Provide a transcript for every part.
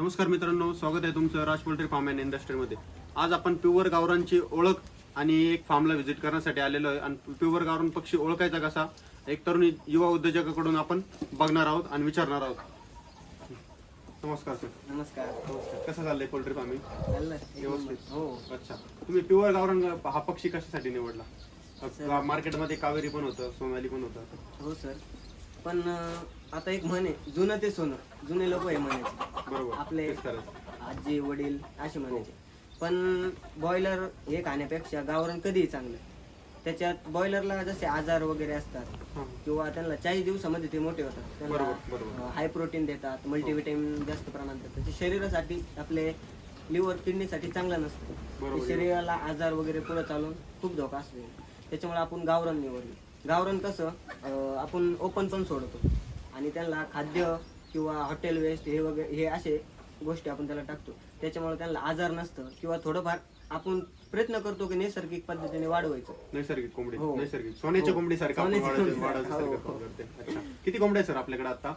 नमस्कार मित्रांनो स्वागत आहे तुमचं राज पोल्ट्री फार्म अँड इंडस्ट्रीमध्ये. आज आपण प्युअर गावरांची ओळख आणि एक फार्मला व्हिजिट करण्यासाठी आलेलो आहे. आणि प्युअर गावरान पक्षी ओळखायचा कसा एक तरुण युवा उद्योजकाकडून आपण बघणार आहोत आणि विचारणार आहोत. नमस्कार सर नमस्कार. कसं चाललंय पोल्ट्री फार्मिंग व्यवस्थित. हो. अच्छा. तुम्ही प्युअर गावरान हा पक्षी कशासाठी निवडला? मार्केटमध्ये कावेरी पण होतं सोनाली पण होतं? हो सर पण आता एक म्हणे जुनं ते सोनं जुने लोक आहे म्हणायचे. बरोबर आपले तेच आजी वडील असे म्हणायचे. पण बॉयलर हे खाण्यापेक्षा गावरण कधीही चांगलं. त्याच्यात बॉयलरला जसे आजार वगैरे असतात हां. किंवा त्यांना चाळीस दिवसामध्ये ते मोठे होतात. बरोबर, बरोबर. त्यांना हाय प्रोटीन देतात मल्टीव्हिटॅमिन जास्त प्रमाणात देतात. ते शरीरासाठी आपले लिव्हर किडनीसाठी चांगलं नसतं. बरोबर. शरीराला आजार वगैरे पुढे चालून खूप धोका असतो. त्याच्यामुळे आपण गावरण निवडलं. गावरण कसं अं, आपण ओपन पण सोडतो आणि त्यांना खाद्य किंवा हॉटेल वेस्ट हे वगैरे हे असे गोष्टी आपण त्याला टाकतो त्याच्यामुळे त्यांना आजार नसतं किंवा थोडंफार आपण प्रयत्न करतो की नैसर्गिक पद्धतीने वाढवायचं नैसर्गिक कोंबडी हो. नैसर्गिक सोन्याच्या हो. कोंबडी सारखं आपण सोन्याची वाढायचं- कोंबडी. वाढायचं हो, सारखं हो. करते. अच्छा. किती कोंबड्या सर आपल्याकडे आता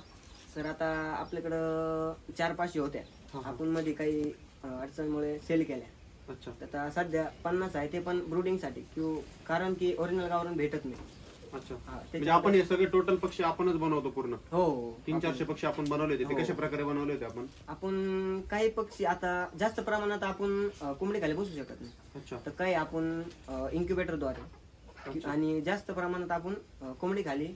सर आता आपल्याकडं चार पाचशे होत्या हा. आपण मध्ये काही अं, अडचणमुळे सेल केल्या अच्छा आता सध्या पन्नास आहे ते पण ब्रुडिंगसाठी किंवा कारण की ओरिजिनल गावरून भेटत नाही अच्छा. हा, म्हणजे आपण हे सगळे टोटल पक्षी आपणच बनवतो पूर्ण? हो. तीन चारशे पक्षी आपण बनवले होते ते हो. कशा प्रकारे बनवले होते आपण? आपण काही पक्षी आता जास्त प्रमाणात आपण अं, कोंबडी खाली बसू शकत नाही. अच्छा. तर काही आपण इन्क्युबेटरद्वारे आणि जास्त प्रमाणात आपण अं, कोंबडी खाली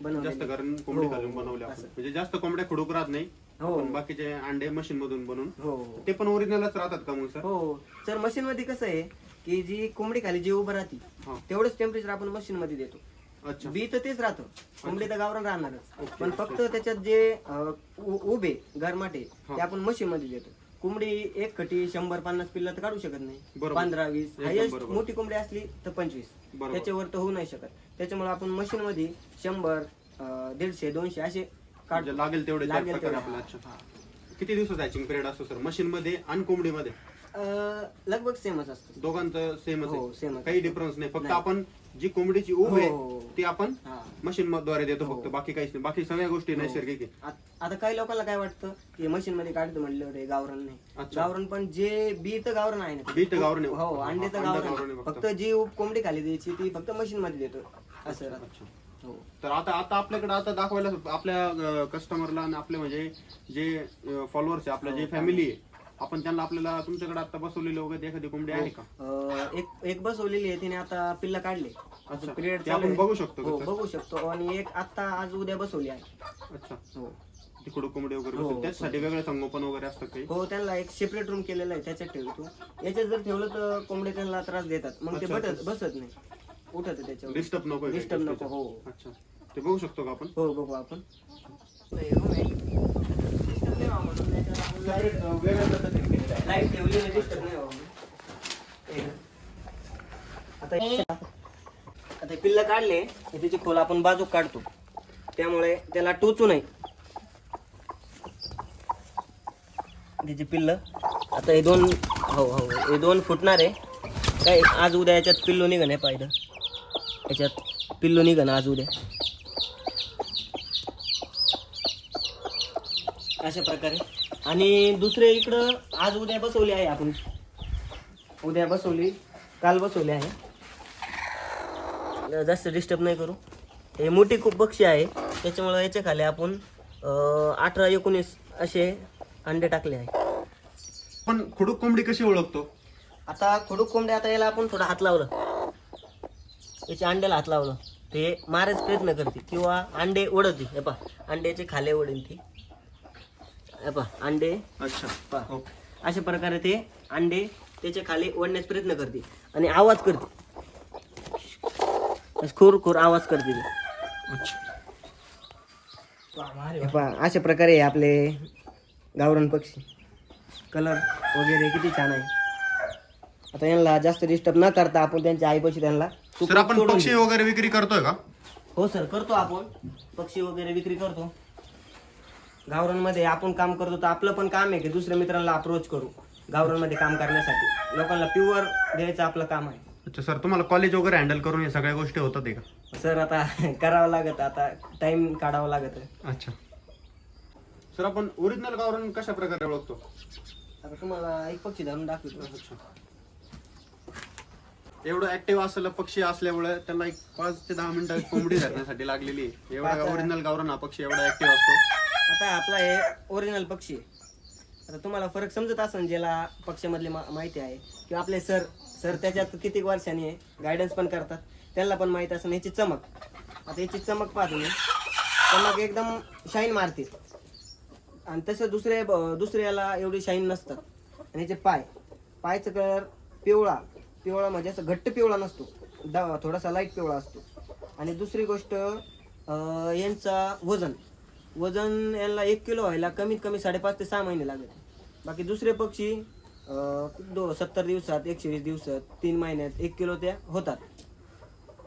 बनवलेली. जास्त कारण कोंबडी हो, घालून बनवले आपण. असं. म्हणजे जास्त कोंबड्या खडूक राहत नाही हो. पण बाकीचे अंडे मशीन मधून बनवून. हो. ते पण ओरिजिनलच राहतात का मग सर हो. सर मशीन मध्ये कसं आहे की जी कोंबडी खाली जी उभं राहते हा. तेवढंच टेम्परेचर आपण मशीन मध्ये देतो. अच्छा. बी तर तेच राहतं. कोंबडी तर गावरान राहणारच. पण फक्त त्याच्यात जे अं, उ- उभे गरमाटे. ते आपण मशीन मध्ये देतो. कोंबडी एक खटी शंभर पन्नास पिल्ला तर काढू शकत नाही. बरोबर. पंधरा वीस. एकदम हायस्ट बरोबर. मोठी कोंबडी असली तर पंचवीस. बरोबर. त्याच्यावर तर होऊ नाही शकत. त्याच्यामुळे आपण मशीन मध्ये शंभर अं, दीडशे दोनशे असे म्हणजे काढतो. लागेल तेवढे त्या लागेल प्रकारे तेवढे, आपल्याला. अच्छा किती दिवसाचा हॅचिंग पिरियड असतो सर मशीन मध्ये आणि कोंबडीमध्ये? अं, लगभग सेमच असतो दोघांचं सेमच हो, आहे same च. काही डिफरन्स नाही फक्त नाही. आपण जी कोंबडीची ऊब आहे हो. ती आपण हा मशीन द्वारे देतो हो. फक्त बाकी काहीच नाही बाकी सगळ्या गोष्टी नैसर्गिक आहे आत- आता काही लोकांना काय वाटतं की मशीन मध्ये काढतो म्हणलं रे गावरण नाही अच्छा. गावरण पण जे बी तर गावरण आहे ना बी तर गावरण आहे. हो अंडे तर हा, अंडा गावरण गावरण आहे आहे. फक्त. फक्त जी उप कोंबडी खाली द्यायची ती फक्त मशीन मध्ये देतो असं राहतं. अच्छा हो तर आता आता आपल्याकडे आता दाखवायला आपल्या कस्टमरला आणि आपले म्हणजे जे फॉलोअर्स आहे आपल्या जे फॅमिली आहे आपण त्यांना आपल्याला तुमच्याकडे आता बसवलेले वगैरे एखादी कोंबडी आहे का? अं, एक एक बसवलेली आहे तिने आता पिल्ला काढले. अच्छा. पिरियड ते आपण बघू शकतो हो का? बघू शकतो. आणि एक आता आज उद्या बसवली आहे. अच्छा. हो. तिकडं कोंबडी वगैरे हो, बसेल त्याच्यासाठी वेगळं संगोपन वगैरे असतं काही? हो त्यांना एक सेपरेट रूम केलेला आहे त्याच्यात ठेवतो. याच्यात जर ठेवलं तर कोंबडे त्यांना त्रास देतात. मग ते अच्छा, बसत बसत नाही. उठत त्याच्यावर. डिस्टर्ब नको आहे काही डिस्टर्ब नको. हो. अच्छा. ते बघू शकतो का आपण? हो बघू आपण. लाइट ठेवली डिस्टर्ब नाही आता आता पिल्ल काढले की त्याची खोल आपण बाजूक काढतो. त्यामुळे त्याला टोचू नये. त्याची पिल्ल आता हे दोन हो हो हे दोन फुटणार. आहे काय आज उद्या याच्यात पिल्लू निघण आहे पाहिलं? याच्यात पिल्लू निघण आज उद्या. अशा प्रकारे. आणि दुसरे इकडं आज उद्या बसवली आहे आपण. उद्या बसवली काल बसवली आहे. जास्त डिस्टर्ब नाही करू. हे मोठी खूप पक्षी आहे. त्याच्यामुळं याच्या खाली आपण अठरा एकोणीस असे अंडे टाकले आहे. पण खुडूक कोंबडी कशी ओळखतो? आता खोडूक कोंबड्या आता याला आपण थोडं हात लावलं. याच्या अंड्याला हात लावलं. ते मारायचा प्रयत्न करते. किंवा अंडे ओढते. हे पा अंड्याचे खाले ओढेल ती. हे पा अंडे. अच्छा. पा ओके. अशा प्रकारे ते अंडे त्याच्याखाली ओढण्याचा प्रयत्न करते आणि आवाज करते खूर खूर आवाज करते ती अच्छा हे पहा, अशा प्रकारे आपले गावरण पक्षी. कलर वगैरे किती छान आहे. आता यांना जास्त डिस्टर्ब न करता आपण त्यांच्या आईपाशी त्यांना सर आपण सोडून पक्षी देऊ. वगैरे विक्री करतोय का? हो सर करतो आपण. पक्षी वगैरे विक्री करतो. गावरांमध्ये आपण काम करतो तर आपलं पण काम आहे की दुसऱ्या मित्रांना अप्रोच करू गावरांमध्ये काम करण्यासाठी. लोकांना प्युअर द्यायचं आपलं काम आहे. अच्छा सर तुम्हाला कॉलेज वगैरे हँडल करून हे सगळ्या गोष्टी होतात आहे का? सर आता करावं लागत आता टाइम काढावा लागत. अच्छा. सर आपण ओरिजिनल गावरान कशा प्रकारे ओळखतो? आता तुम्हाला एक पक्षी धरून दाखवतो. एवढं ऍक्टिव्ह असलेला पक्षी असल्यामुळे त्यांना एक पाच ते दहा मिनिटं कोंबडी धरण्यासाठी लागलेली आहे. एवढा ओरिजिनल गावरान हा पक्षी एवढा ऍक्टिव्ह असतो. आता आपला हे ओरिजिनल पक्षी आहे. आता तुम्हाला फरक समजत असेल ज्याला पक्षामधली मा माहिती आहे. किंवा आपले सर सर त्याच्यात किती वर्षांनी आहे गायडन्स पण करतात त्यांना पण माहिती असेल. याची चमक आता याची चमक पाहतो मी. चमक एकदम शाईन मारते. आणि तसं दुसरे ब- दुसऱ्याला एवढी शाईन नसतात. आणि याचे पाय पायचं कलर पिवळा. पिवळा म्हणजे असं घट्ट पिवळा नसतो. दा थोडासा लाइट पिवळा असतो. आणि दुसरी गोष्ट यांचा वजन. वजन यांना एक किलो व्हायला कमीत कमी साडेपाच ते सहा महिने लागत. बाकी दुसरे पक्षी दो सत्तर दिवसात एकशे वीस दिवसात तीन महिन्यात एक किलो त्या होतात.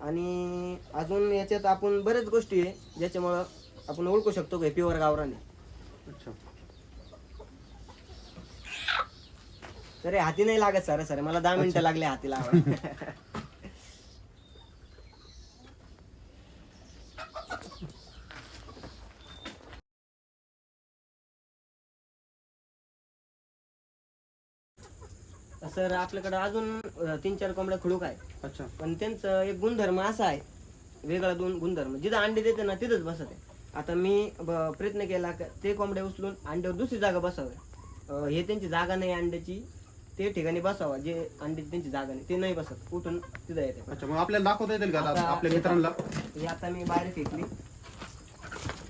आणि अजून याच्यात आपण बऱ्याच गोष्टी आहे ज्याच्यामुळं आपण ओळखू शकतो की प्युअर गावराने अच्छा. तरी हाती नाही लागत सर सर मला दहा मिनिटं लागले हाती लावायला सर आपल्याकडे अजून तीन चार कोंबड्या खुडूक आहे अच्छा. पण त्यांचं एक गुणधर्म असा आहे वेगळा दोन गुणधर्म. जिथं अंडे देते ना तिथंच बसत. आहे आता मी ब- प्रयत्न केला का ते कोंबडे उचलून अंड्यावर दुसरी जागा बसावे. अं, हे त्यांची जागा नाही अंड्याची ते ठिकाणी बसावा. जे अंडे त्यांची जागा नाही ते नाही बसत. उठून तिथं येते. अच्छा मग आपल्याला दाखवता येतील का आता- आपल्या मित्रांना? ही आता मी बाहेर फेकली.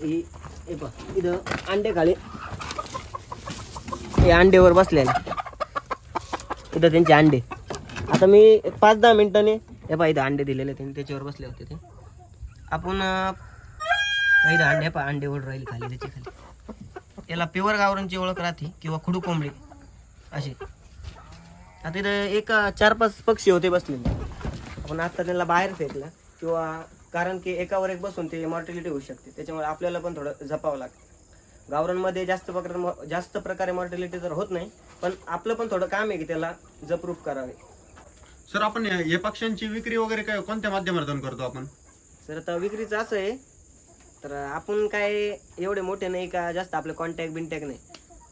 ही हे पहा, इथं अंडे खाली. हे अंडेवर बसलेले. इथं त्यांचे अंडे. आता मी पाच दहा मिनिटांनी हे पहा इथं अंडे दिलेले त्यांनी त्याच्यावर बसले होते ते. आपण इथं अंडे पहा अंडे ओढ राहील खाली त्याच्याखाली. याला प्युअर गावरांची ओळख राहते किंवा खुडू कोंबडी अशी. आता इथं एक चार पाच पक्षी होते बसलेले. आपण आता त्यांना बाहेर फेकला किंवा कारण की एकावर एक बसून ते मॉर्टिलिटी होऊ शकते. त्याच्यामुळे आपल्याला पण थोडं जपावं लागतं. गावरांमध्ये जास्त प्रकारे जास्त प्रकारे मॉर्टिलिटी तर होत नाही पण आपलं पण थोडं काम आहे की त्याला जपरूप करावे. सर आपण या या पक्ष्यांची विक्री वगैरे काय कोणत्या माध्यमातून करतो आपण? तर आता विक्रीचं असं आहे तर आपण काय एवढे मोठे नाही का जास्त आपले कॉन्टॅक्ट बिनटॅक्ट नाही.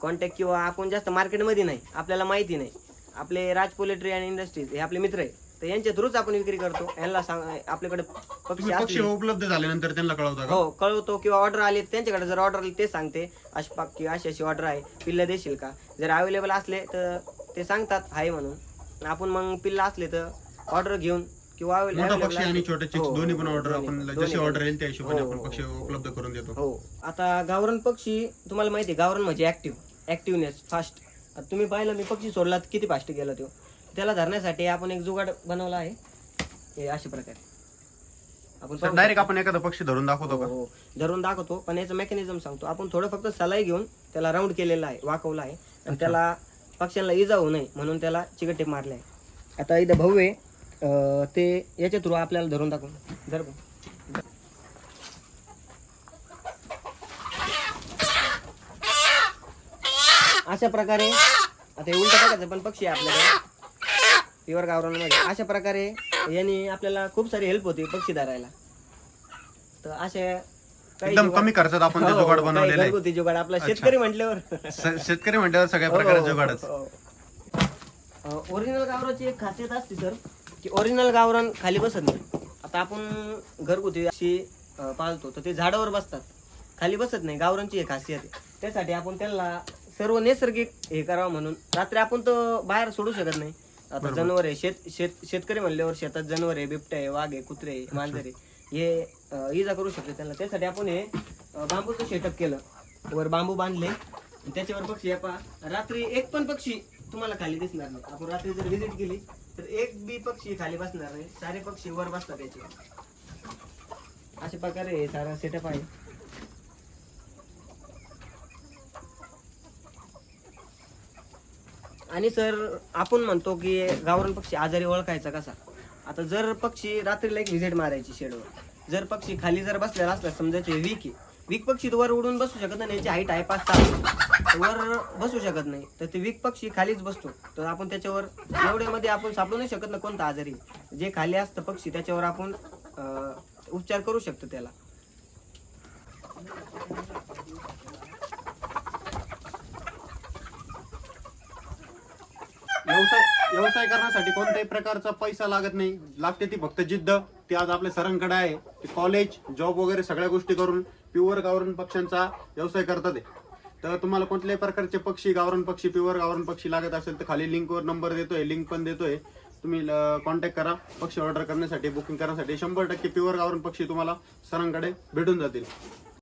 कॉन्टॅक्ट किंवा आपण जास्त मार्केटमध्ये नाही आपल्याला माहिती नाही. आपले राज पोलेट्री आणि इंडस्ट्रीज हे आपले मित्र आहे. तर यांच्या थ्रूच आपण विक्री करतो. यांना सांग आपल्याकडे पक्षी तुम्ही पक्षी असले उपलब्ध झाल्यानंतर त्यांना कळवता का? हो कळवतो किंवा ऑर्डर आली त्यांच्याकडे जर ऑर्डर आली ते सांगते. अशी पक्की अशी अशी ऑर्डर आहे. पिल्लं देशील का? जर अवेलेबल असले तर ते सांगतात आहे म्हणून. आपण मग पिल्लं असले तर ऑर्डर घेऊन किंवा available मोठा असले- पक्षी आणि छोटे चिक्स हो, दोन्ही पण हो, ऑर्डर आपण पण, जशी दोन्ही ऑर्डर पण. येईल त्या हिशोबाने हो, आपण हो, पक्षी उपलब्ध करून देतो. हो. आता गावरान पक्षी तुम्हाला माहिती आहे गावरान म्हणजे ऍक्टिव्ह ऍक्टिव्हनेस फास्ट तुम्ही पाहिलं मी पक्षी सोडला तर किती फास्ट गेला तो? त्याला धरण्यासाठी आपण एक जुगाड बनवला आहे. हे अशा प्रकारे. आपण पाहू डायरेक्ट आपण एखादा पक्षी धरून दाखवतो हो, का? हो. धरून दाखवतो पण याचं मेकॅनिझम सांगतो. आपण थोडं फक्त सलाई घेऊन त्याला राऊंड केलेला आहे वाकवला आहे. आणि त्याला पक्ष्यांना इजा होऊ नये म्हणून त्याला चिकटे मारले आहे. आता इथं भाऊ आहे अं, ते याच्या थ्रू आपल्याला धरून दाखवून धर भाऊ. अशा प्रकारे आता हे उलट टाकायचं पण पक्षी आहे आपल्याकडे. प्युअर गावरानमध्ये अशा प्रकारे यांनी आपल्याला खूप सारी हेल्प होते पक्षी धरायला तर अशा काही एकदम जुगाड- कमी खर्चात आपण ते हो, जुगाड काही बनवलेलं आहे घरगुती जुगाड. आपला शेतकरी म्हटल्यावर. श- शेतकरी म्हटल्यावर सगळ्या प्रकारचे जुगाडच. ओरिजिनल गावराची एक खासियत असते सर की ओरिजिनल गावरान खाली बसत नाही. आता आपण घरगुती अशी अं, पाळतो तर ते झाडावर बसतात. खाली बसत नाही गावरांची एक खासियत आहे. त्यासाठी आपण त्यांना सर्व नैसर्गिक हे करावं म्हणून. रात्री आपण तर बाहेर सोडू शकत नाही. आता जनावर आहे शेत शेत शेतकरी म्हणल्यावर शेतात जनावर आहे बिबट्या आहे वाघ आहे कुत्रे आहे मांजर आहे. हे अं, इजा करू शकते त्यांना. त्यासाठी आपण हे अं, बांबूचं शेटअप केलं. वर बांबू बांधले. आणि त्याच्यावर पक्षी या पहा. रात्री एक पण पक्षी तुम्हाला खाली दिसणार नाही. आपण रात्री जर व्हिजिट केली तर एक बी पक्षी खाली बसणार नाही. सारे पक्षी वर बसतात त्याच्यावर अशा प्रकारे हे सारा सेटअप आहे. आणि सर आपण म्हणतो की गावरान पक्षी आजारी ओळखायचा कसा? आता जर पक्षी रात्रीला एक व्हिजिट मारायची शेडवर जर पक्षी खाली जर बसलेला असला समजायचे वीक आहे. वीक पक्षी तर वर उडून बसू शकत नाही याची हाईट आहे पाच सहा वर बसू शकत नाही. तर ते वीक पक्षी खालीच बसतो. तर आपण त्याच्यावर एवढ्यामध्ये आपण सापडू नाही शकत ना कोणता आजारी. जे खाली असतं पक्षी त्याच्यावर आपण उपचार करू शकतो त्याला. व्यवसाय करण्यासाठी कोणत्याही प्रकारचा पैसा लागत नाही. लागते ती फक्त जिद्द. ती आज आपल्या सरांकडे आहे. ते कॉलेज जॉब वगैरे सगळ्या गोष्टी करून प्युअर गावरण पक्ष्यांचा व्यवसाय करतात आहे. तर तुम्हाला कोणत्याही प्रकारचे पक्षी गावरण पक्षी प्युअर गावरण पक्षी लागत असेल तर खाली लिंकवर नंबर देतोय लिंक पण देतोय. तुम्ही कॉन्टॅक्ट करा. पक्षी ऑर्डर करण्यासाठी बुकिंग करण्यासाठी. शंभर टक्के प्युअर गावरण पक्षी तुम्हाला सरांकडे भेटून जातील.